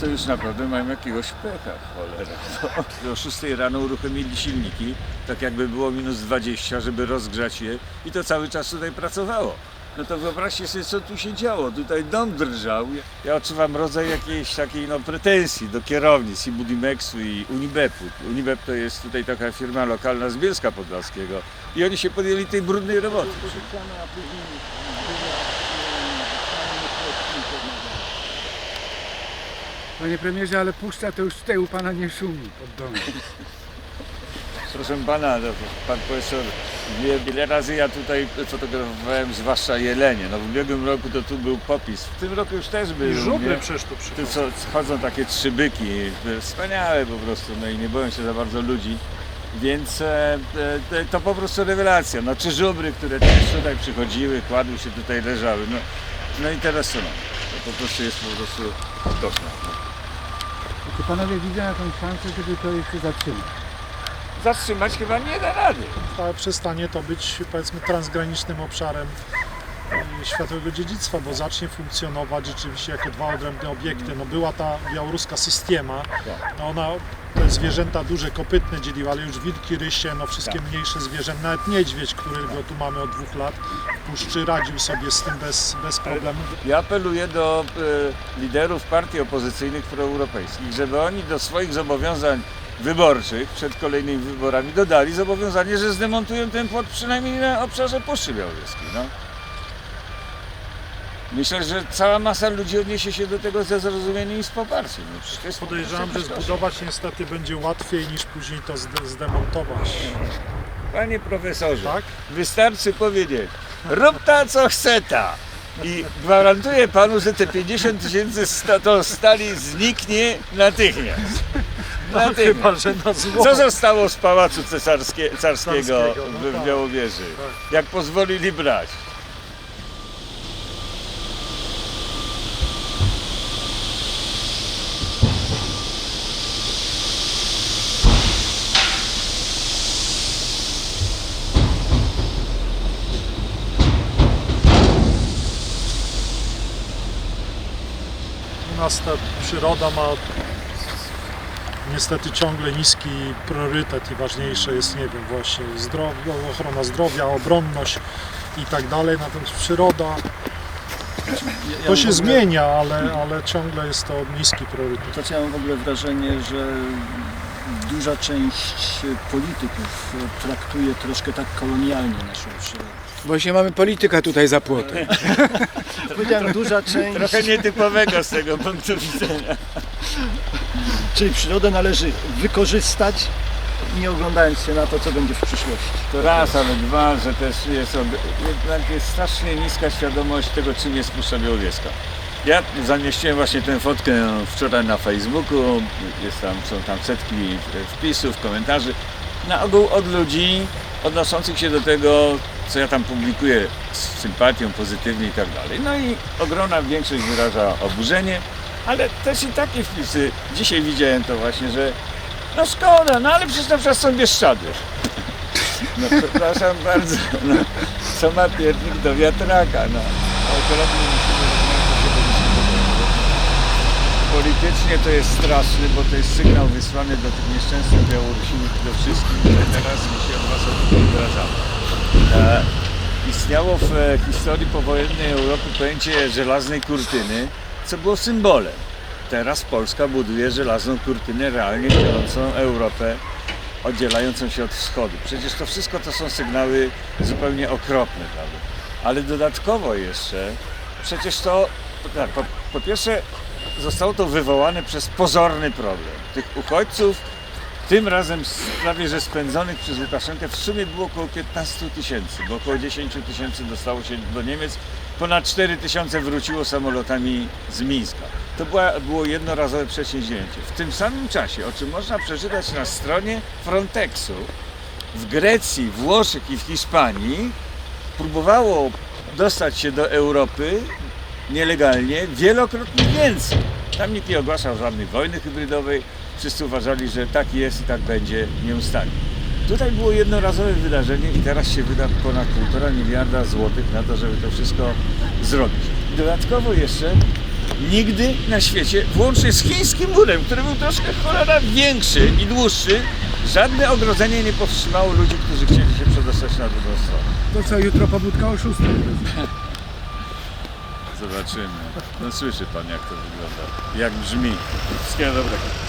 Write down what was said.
to już naprawdę mają jakiegoś pecha, cholera. Bo o 6 rano uruchomili silniki, tak jakby było minus 20, żeby rozgrzać je i to cały czas tutaj pracowało. No to wyobraźcie sobie, co tu się działo. Tutaj dom drżał. Ja odczuwam rodzaj jakiejś takiej no, pretensji do kierownic i Budimexu i Unibepu. Unibep to jest tutaj taka firma lokalna z Bielska Podlaskiego i oni się podjęli tej brudnej roboty. Panie premierze, ale puszcza to już tutaj u pana nie szumi pod domem. Proszę pana, no, pan profesor wie, ile razy ja tutaj fotografowałem zwłaszcza jelenie. No w ubiegłym roku to tu był popis. W tym roku już też był. I żubry nie? przecież tu Tu przychodzą. co, chodzą takie trzy byki, wspaniałe po prostu, no i nie boją się za bardzo ludzi. Więc e, e, to po prostu rewelacja. No czy żubry, które też tutaj przychodziły, kładły się tutaj, leżały. No, no i teraz co mam? To po prostu jest po prostu No. Czy panowie widzą jakąś szansę, żeby to jeszcze zatrzymać? Zatrzymać chyba nie da rady. Ale przestanie to być powiedzmy transgranicznym obszarem światowego dziedzictwa, bo zacznie funkcjonować rzeczywiście jako dwa odrębne obiekty. No była ta białoruska systema, no ona te zwierzęta duże, kopytne dzieliła, ale już wilki, rysie, no wszystkie mniejsze zwierzęta, nawet niedźwiedź, którego tu mamy od dwóch lat w puszczy, radził sobie z tym bez, bez problemu. Ja apeluję do e, liderów partii opozycyjnych proeuropejskich, żeby oni do swoich zobowiązań wyborczych przed kolejnymi wyborami dodali zobowiązanie, że zdemontują ten płot przynajmniej na obszarze Puszczy Białowieskiej. No. Myślę, że cała masa ludzi odniesie się do tego ze zrozumieniem i z poparciem. No, Podejrzewam, że zbudować niestety będzie łatwiej niż później to zde- zdemontować. Panie profesorze, Tak? wystarczy powiedzieć, rób ta co chce ta. I gwarantuję panu, że te 50 tysięcy to stali zniknie natychmiast. No, Natychmiast. chyba, że na zło. Co zostało z pałacu cesarskie, carskiego Carskiego, no w- tak. Białowieży? Jak pozwolili brać? Nas ta przyroda ma niestety ciągle niski priorytet i ważniejsze jest, nie wiem, właśnie zdrowie, ochrona zdrowia, obronność i tak dalej. Natomiast przyroda to się zmienia, ale, ale ciągle jest to niski priorytet. To ja mam w ogóle wrażenie, że duża część polityków traktuje troszkę tak kolonialnie naszą przyrodę. Właśnie mamy polityka tutaj za płotem. Powiedziałem duża część, Trochę nietypowego z tego punktu widzenia. czyli przyrodę należy wykorzystać, nie oglądając się na to, co będzie w przyszłości. To raz, ale dwa, że też jest jednak jest strasznie niska świadomość tego, czym jest Puszcza Białowieska. Ja zamieściłem właśnie tę fotkę wczoraj na Facebooku, jest tam, są tam setki wpisów, komentarzy, na ogół od ludzi odnoszących się do tego, co ja tam publikuję z sympatią, pozytywnie i tak dalej. No i ogromna większość wyraża oburzenie, ale też i takie wpisy. Dzisiaj widziałem to właśnie, że no szkoda, no ale przecież na przykład są Bieszczady. No przepraszam bardzo, no, co ma piernik do wiatraka, no. Akurat nie musimy Politycznie to jest straszny, bo to jest sygnał wysłany do tych nieszczęsnych Białorusini, do wszystkich, że teraz my się od was odrażamy. E, istniało w e, historii powojennej Europy pojęcie żelaznej kurtyny, co było symbolem. Teraz Polska buduje żelazną kurtynę realnie dzielącą Europę oddzielającą się od wschodu. Przecież to wszystko to są sygnały zupełnie okropne, prawda? Ale dodatkowo jeszcze, przecież to, tak, po, po pierwsze zostało to wywołane przez pozorny problem. Tych uchodźców, tym razem prawie że spędzonych przez Łukaszenkę w sumie było około 15 tysięcy, bo około 10 tysięcy dostało się do Niemiec, ponad 4 tysiące wróciło samolotami z Mińska. To była, było jednorazowe przedsięwzięcie. W tym samym czasie, o czym można przeczytać na stronie Frontexu, w Grecji, Włoszech i w Hiszpanii próbowało dostać się do Europy nielegalnie wielokrotnie więcej. Tam nikt nie ogłaszał żadnej wojny hybrydowej. Wszyscy uważali, że tak jest i tak będzie nieustannie. Tutaj było jednorazowe wydarzenie i teraz się wyda ponad 1,5 miliarda złotych na to, żeby to wszystko zrobić. Dodatkowo jeszcze Nigdy na świecie, włącznie z chińskim murem, który był troszkę cholera większy i dłuższy, żadne ogrodzenie nie powstrzymało ludzi, którzy chcieli się przedostać na drugą stronę. To co, jutro pobudka o 6. Zobaczymy. No słyszy pan jak to wygląda. Jak brzmi. Wszystkiego dobrego.